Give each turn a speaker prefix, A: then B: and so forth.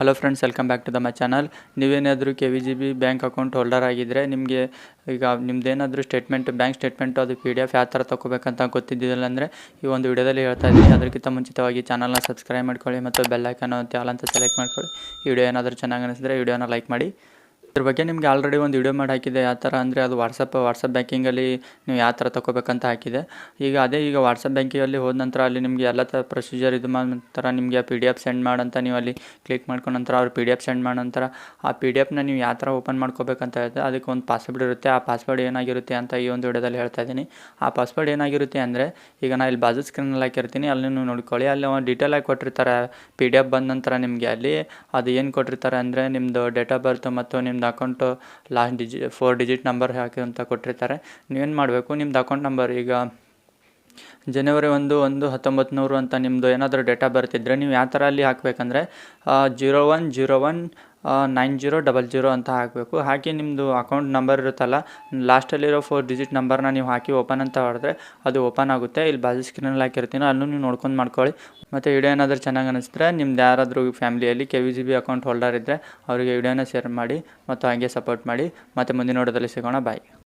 A: Hello friends welcome back to the my channel ನೀವೇನಾದರೂ K V G B bank account holder ಆಗಿದ್ದರೆ ನಿಮಗೆ ಈಗ ನಿಮ್ದೇನಾದರೂ ಸ್ಟೇಟ್ಮೆಂಟ್ ಬ್ಯಾಂಕ್ ಸ್ಟೇಟ್ಮೆಂಟ್ ಅದು ಪಿ ಡಿ ಎಫ್ ಯಾವ ಥರ ತೊಗೋಬೇಕಂತ ಗೊತ್ತಿದ್ದಿಲ್ಲ ಅಂದರೆ ಈ ಒಂದು ವಿಡಿಯೋದಲ್ಲಿ ಹೇಳ್ತಾ ಇದ್ದೀನಿ. ಅದಕ್ಕಿಂತ ಮುಂಚಿತವಾಗಿ ಚಾನಲ್ನ ಸಬ್ಸ್ಕ್ರೈಬ್ ಮಾಡ್ಕೊಳ್ಳಿ ಮತ್ತು ಬೆಲ್ ಐಕನ್ ಅಂತ ಅಂತ ಸೆಲೆಕ್ಟ್ ಮಾಡ್ಕೊಳ್ಳಿ. ವಿಡಿಯೋ ಏನಾದರೂ ಚೆನ್ನಾಗಿ ಅನಿಸಿದ್ರೆ ವಿಡಿಯೋನ ಲೈಕ್ ಮಾಡಿ. ಇದ್ರ ಬಗ್ಗೆ ನಿಮಗೆ ಆಲ್ರೆಡಿ ಒಂದು ವಿಡಿಯೋ ಮಾಡಿ ಹಾಕಿದೆ ಯಾವ ಥರ ಅಂದರೆ ಅದು ವಾಟ್ಸಪ್ ವಾಟ್ಸಪ್ ಬ್ಯಾಂಕಿಂಗಲ್ಲಿ ನೀವು ಯಾವ ಥರ ತೊಗೋಬೇಕಂತ ಹಾಕಿದೆ ಈಗ ಅದೇ ಈಗ ವಾಟ್ಸಪ್ ಬ್ಯಾಂಕಿಂಗಲ್ಲಿ ಹೋದ ನಂತರ ಅಲ್ಲಿ ನಿಮಗೆ ಎಲ್ಲ ಥರ ಪ್ರೊಸೀಜರ್ ಇದು ಮಾಡಿ ನಂತರ ನಿಮಗೆ ಪಿ ಡಿ ಎಫ್ ಸೆಂಡ್ ಮಾಡಂತ ನೀವು ಅಲ್ಲಿ ಕ್ಲಿಕ್ ಮಾಡ್ಕೊಂಡ ನಂತರ ಅವ್ರು ಪಿ ಡಿ ಎಫ್ ಸೆಂಡ್ ಮಾಡೋ ನಂತರ ಆ ಪಿ ಡಿ ಎಫ್ನ ನೀವು ಯಾವ ಥರ ಓಪನ್ ಮಾಡ್ಕೋಬೇಕಂತ ಹೇಳ್ತಾರೆ ಅದಕ್ಕೆ ಒಂದು ಪಾಸ್ವರ್ಡ್ ಇರುತ್ತೆ. ಆ ಪಾಸ್ವರ್ಡ್ ಏನಾಗಿರುತ್ತೆ ಅಂತ ಈ ಒಂದು ವಿಡಿಯೋದಲ್ಲಿ ಹೇಳ್ತಾ ಇದ್ದೀನಿ. ಆ ಪಾಸ್ವರ್ಡ್ ಏನಾಗಿರುತ್ತೆ ಅಂದರೆ ಈಗ ನಾನು ಇಲ್ಲಿ ಬಾಜು ಸ್ಕ್ರೀನಲ್ಲಿ ಹಾಕಿರ್ತೀನಿ. ಅಲ್ಲಿ ನೀವು ನೋಡ್ಕೊಳ್ಳಿ. ಅಲ್ಲಿ ಒಂದು ಡೀಟೇಲ್ ಆಗಿ ಕೊಟ್ಟಿರ್ತಾರೆ. ಪಿ ಡಿ ಎಫ್ ಬಂದ ನಂತರ ನಿಮಗೆ ಅಲ್ಲಿ ಅದು ಏನು ಕೊಟ್ಟಿರ್ತಾರೆ ಅಂದರೆ ನಿಮ್ಮದು ಡೇಟ್ ಆಫ್ ಬರ್ತ್ ಮತ್ತು ನಿಮ್ಮದು account last DG four digit number ಹಾಕಿ ಅಂತ ಕೊಟ್ಟಿರ್ತಾರೆ. ನೀವೇನು ಮಾಡಬೇಕು? ನಿಮ್ದು ಅಕೌಂಟ್ ನಂಬರ್ ಈಗ ಜನವರಿ ಒಂದು ಒಂದು ಹತ್ತೊಂಬತ್ತು ನೂರು ಅಂತ ನಿಮ್ಮದು ಏನಾದರೂ ಡೇಟಾ ಬರ್ತಿದ್ರೆ ನೀವು ಯಾವ ಥರ ಅಲ್ಲಿ ಹಾಕಬೇಕಂದ್ರೆ zero one zero one nine zero double zero ಅಂತ ಹಾಕಬೇಕು. ಹಾಕಿ ನಿಮ್ಮದು ಅಕೌಂಟ್ ನಂಬರ್ ಇರುತ್ತಲ್ಲ ಲಾಸ್ಟಲ್ಲಿರೋ ಫೋರ್ ಡಿಜಿಟ್ ನಂಬರ್ನ ನೀವು ಹಾಕಿ ಓಪನ್ ಅಂತ ಹೊಡೆದ್ರೆ ಅದು ಓಪನ್ ಆಗುತ್ತೆ. ಇಲ್ಲಿ ಬಾಜು ಸ್ಕ್ರೀನಲ್ಲಿ ಹಾಕಿರ್ತೀನಿ. ಅಲ್ಲೂ ನೀವು ನೋಡ್ಕೊಂಡು ಮಾಡ್ಕೊಳ್ಳಿ. ಮತ್ತು ವಿಡಿಯೋ ಏನಾದರೂ ಚೆನ್ನಾಗಿ ಅನಿಸಿದ್ರೆ ನಿಮ್ದು ಯಾರಾದರೂ ಫ್ಯಾಮಿಲಿಯಲ್ಲಿ K V G B account holder ಇದ್ದರೆ ಅವರಿಗೆ ವಿಡಿಯೋನ ಶೇರ್ ಮಾಡಿ, ಮತ್ತು ಹಾಗೆ ಸಪೋರ್ಟ್ ಮಾಡಿ. ಮತ್ತು ಮುಂದಿನ ನೋಡೋದಲ್ಲಿ ಸಿಗೋಣ. ಬಾಯ್